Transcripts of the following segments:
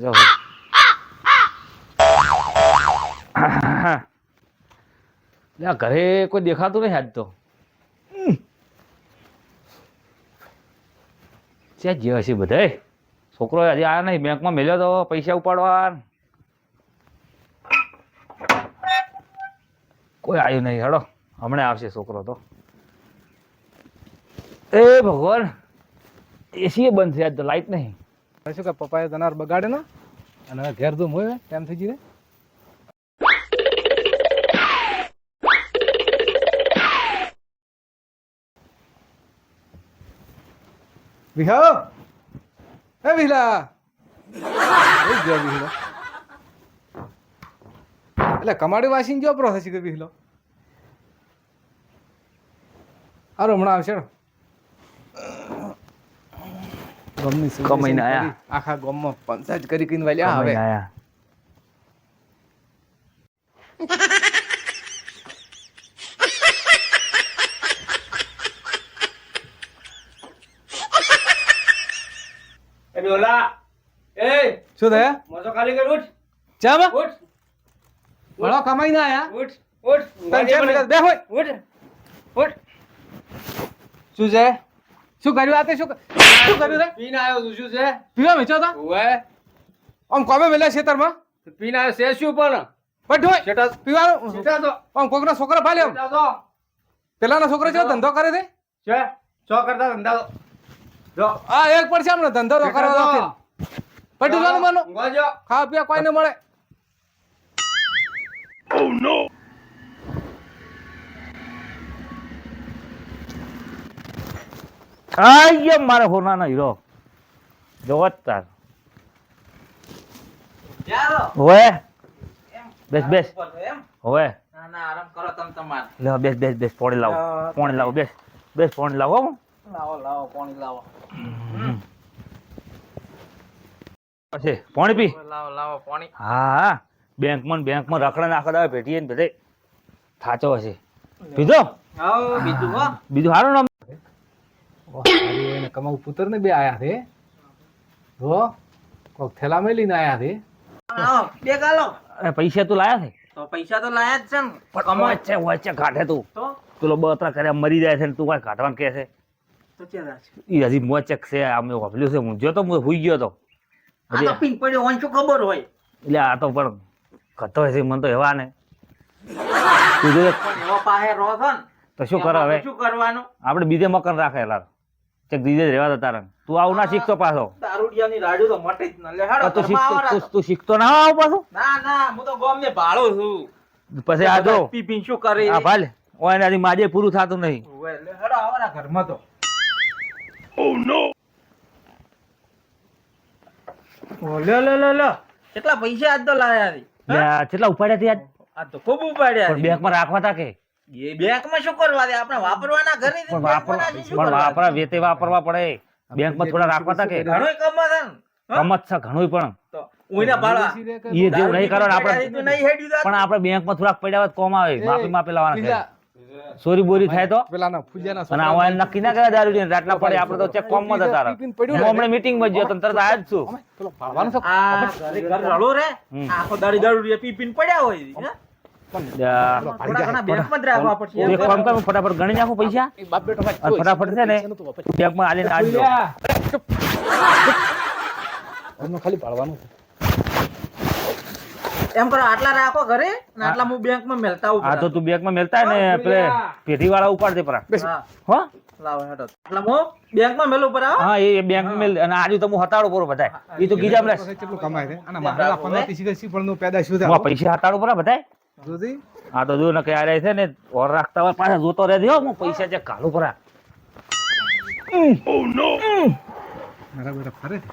આ ઘરે કોઈ દેખાતું નહીં આજ તો. ત્યાં જે હશે બધાય? છોકરો હજી આયા નહીં બેંકમાં મેલ્યો તો પૈસા ઉપાડવા કોઈ આવ્યું નહીં હેડો. હમણાં આવશે છોકરો તો. એ ભગવાન એસી બંધ છે આજ તો લાઈટ નહીં. શું કે પપ્પાએ તનાર બગાડે ને અને ઘેર ધૂમ, હોય? એમ થઈ જઈએ વિહો! વિહલા! એ જ ગયો વિહલો. એટલે કમાડી વાસીને જો પ્રોસેસ વિહલો? હારો, હમણાં આવશે ને ગમની કમાઈને આયા. આખા ગામમાં પંચાયત કરી કરીને વાલ્યા આવે આયા. એ ડોલા એ શું થયા? મોસો ખાલી કર ઉઠ. ચાલ ઉઠ. ભણો કમાઈને આયા? ઉઠ ઉઠ. બે હોય. ઉઠ ઉઠ. શું છે? શું કર્યું આ તે? શું શું કર્યું રે પીને આવ્યો તું શું છે? પીવા વેચો તા. ઓએ આમ કોમે વેલા ખેતરમાં? પીન આવ્યો છે શું પણ? બટ હોય શેટા પીવાનું શેટા તો આમ કોકના છોકરા ભાલે આમ. શેટા તો પેલાના છોકરા છે ધંધો કરે છે છે? છો કરતા ધંધા તો જો. આ એક પડશે હમણાં ધંધો તો કરવા દો પટુ જાનું માનો. ખાવા પીવા કોઈ ન મળે આય મારે હોનાનો હીરો. જોવો તાર હોવે. બેસ બેસ. હોવે. લે બેસ બેસ બેસ પોણી લાવો. પોણી લાવો બેસ. બેસ પોણી લાવો. લાવો લાવો પાણી લાવો. પછી પાણી પી. લાવો લાવો પાણી. હા બેંકમાં બેંકમાં રખડા નાખવા દાવે ભેટીએ ને બધે. થાચો હશે પીધો? બીજું બીજું સારું કમાઉ પુત્ર ને બે આયા છે. હો કોક થેલા માં લઈને આયા છે. બે ગાલો. પૈસા તો લાયા છે. તો પૈસા તો લાયા જ છે ને. પણ વચ્ચે વચ્ચે કાઢે તું. તો? પેલો બતરા કર્યા મરી જાય છે ને તું કઈ કાઢવાનું કે છે? તો એ હજી મોચક છે અમે વાપર્યું છે હું જો તો હું હુઈ ગયો તો. આ તો પડ્યો હોય શું ખબર હોય? એટલે આ તો પણ કતો હશે મને તો એવા ને. તું જો પણ પાસે રહો છો ને. તો શું કરે હવે? શું કરવાનું? આપણે બીજે મકાન રાખે લાર ચેક બીજે જ રહેવા દે તારે. તું આવું ના શીખતો પાછો. દારૂડિયાની રાડ્યો તો મટે જ ન લે. હેડો તું શીખતો તું- તું શીખતો ના આવ પાછો? ના ના હું તો ગોમ ને ભાળો છું. પછી આ જો. પી પી શું કરે? આ ભાલે. ઓય ને હજી માજે પૂરું થાતું નહીં. ઓય લે હેડો આવરા ના ઘરમાં તો. ઓ લે લે લે લે. કેટલા પૈસા આજ તો લાયા છે? કેટલા ઉપાડ્યા હતી આજ? આ તો ખૂબ ઉપાડ્યા બેંકમાં રાખવા તા કે? એ બેંકમાં શું કરવા દે? આપણે વાપરવાના ઘરે પણ વાપરવા પણ વાપરા વેતે વાપરવા પડે. બેંકમાં થોડા રાખવા તા કે ઘણો કમાતા કમત છે ઘણું પણ. તો ઓયના ભાળવા બેસી રહે કે એ જેવું નહીં કરવાનું આપણે તું નહીં હેડ્યું તાર? પણ આપણે બેંકમાં થોડાક પડ્યા હોય કોમ આવે. માપી માપી લાવવાના બીજા ચોરી બોરી થાય તો? પેલાના ફૂજાના અને આવા નક્કી ના કર્યા દારૂ રાટલા પડે આપણે તો ચેક કોમમાં જતા રહે. હું રહે. મીટિંગમાં ગયો તો તરત આયા જ છું. પેલો ભાળવાનો છે. આ ઘરે ઘર રળો રે. આખો દાડી દારૂ પી પીને પડ્યા હોય. ફટાફટ ગણી નાખો પૈસા. ફટાફટ છે ને બેંકમાં આલીને આજ દો ખાલી પાડવાનું એમ કરો આટલા રાખો ઘરે ને આટલા હું. બેંકમાં મેલતા હા આ તો તું બેંકમાં મેલતા ને પેલે પેઢી વાળા ઉપાડ દે પરા. હા, હો? લાવો હેડો આટલા હું બેંકમાં મેલું પર આવો હા એ બેંક મેલ અને આજુ તો હું હતાડો પૂરો બધાય. એ તો ગીજા કેટલું કમાય છે? અને મારા પંદર ત્રીસ વીઘા સીફળનું પેદાશ શું પૈસા હતાડો પડે બધાય? જોજી આ તો જો ને કે આ છે ને ઓર રાખતા હોય પાછા જોતો રહે હો હું પૈસા જે કાલુ પરા મારા બેટા ફરે. છે.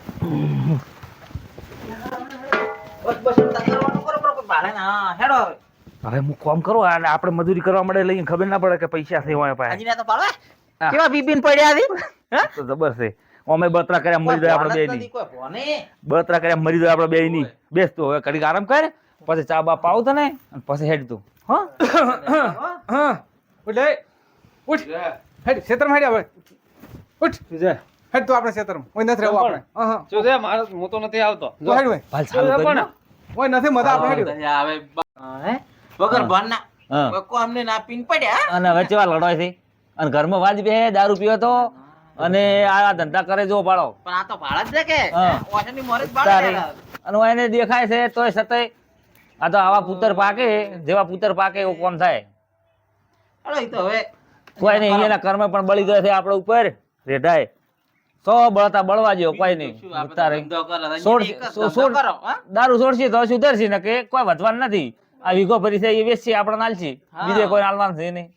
બસ બસ એમ કરો કરો ભાડે ના હેડો હવે. હું કોમ કરું? અને આપણે મજૂરી કરવા મળે લઈને ખબર ના પડે કે પૈસા છે હોય પાસે હજી ના તો પાડવા કેવા બીબીન પડ્યા હતી તો જબર છે. અમે બતરા કર્યા મરી જાય આપણે બે ની બતરા કર્યા મરી જાય આપણે બે ની બેસતો હવે કડીક આરામ કર. પછી ચા બા પાવ તને અને પછી હેડ તું. હા? હો? ઉઠ હેડ ક્ષેત્રમાં હેડ હવે. ઉઠ. હેડ તું આપણે ખેતરમાં ઓય નથી રહેવું આપણે. હા હા. શું છે મારે હું તો નથી આવતો. જો હેડ ભાઈ ભાલ ચાલુ કરી. ઓય નથી મજા આપણે હેડ આવે હે? વગર ભણના બકો અમને ના પીન પડ્યા અને હવે ચેવા લડવાય છે અને ઘરમાં વાજ બે દારૂ પીવો તો. અને આ ધંધા કરે જો પાડો પણ આ તો ભાડા જ છે કે? હા. ઓશની મોરે જ. ભાડા અને એને દેખાય છે તોય છતાંય આ તો આવા પુત્ર પાકે જેવા પુત્ર પાકે એવું કોમ થાય. અરે તો હવે કોઈ નહીં એના કર્મ પણ બળી ગયા છે આપણા ઉપર. રેઢાય. સો બળતા બળવા જેવો કોઈ નહીં? દારૂ છોડશી તો સુધરશી ને કે કોઈ વધવાનું નથી. આ વીઘો ભરી છે એ વેચશે આપણે નાલશી. બીજે કોઈ નાલવાનું છે નહીં.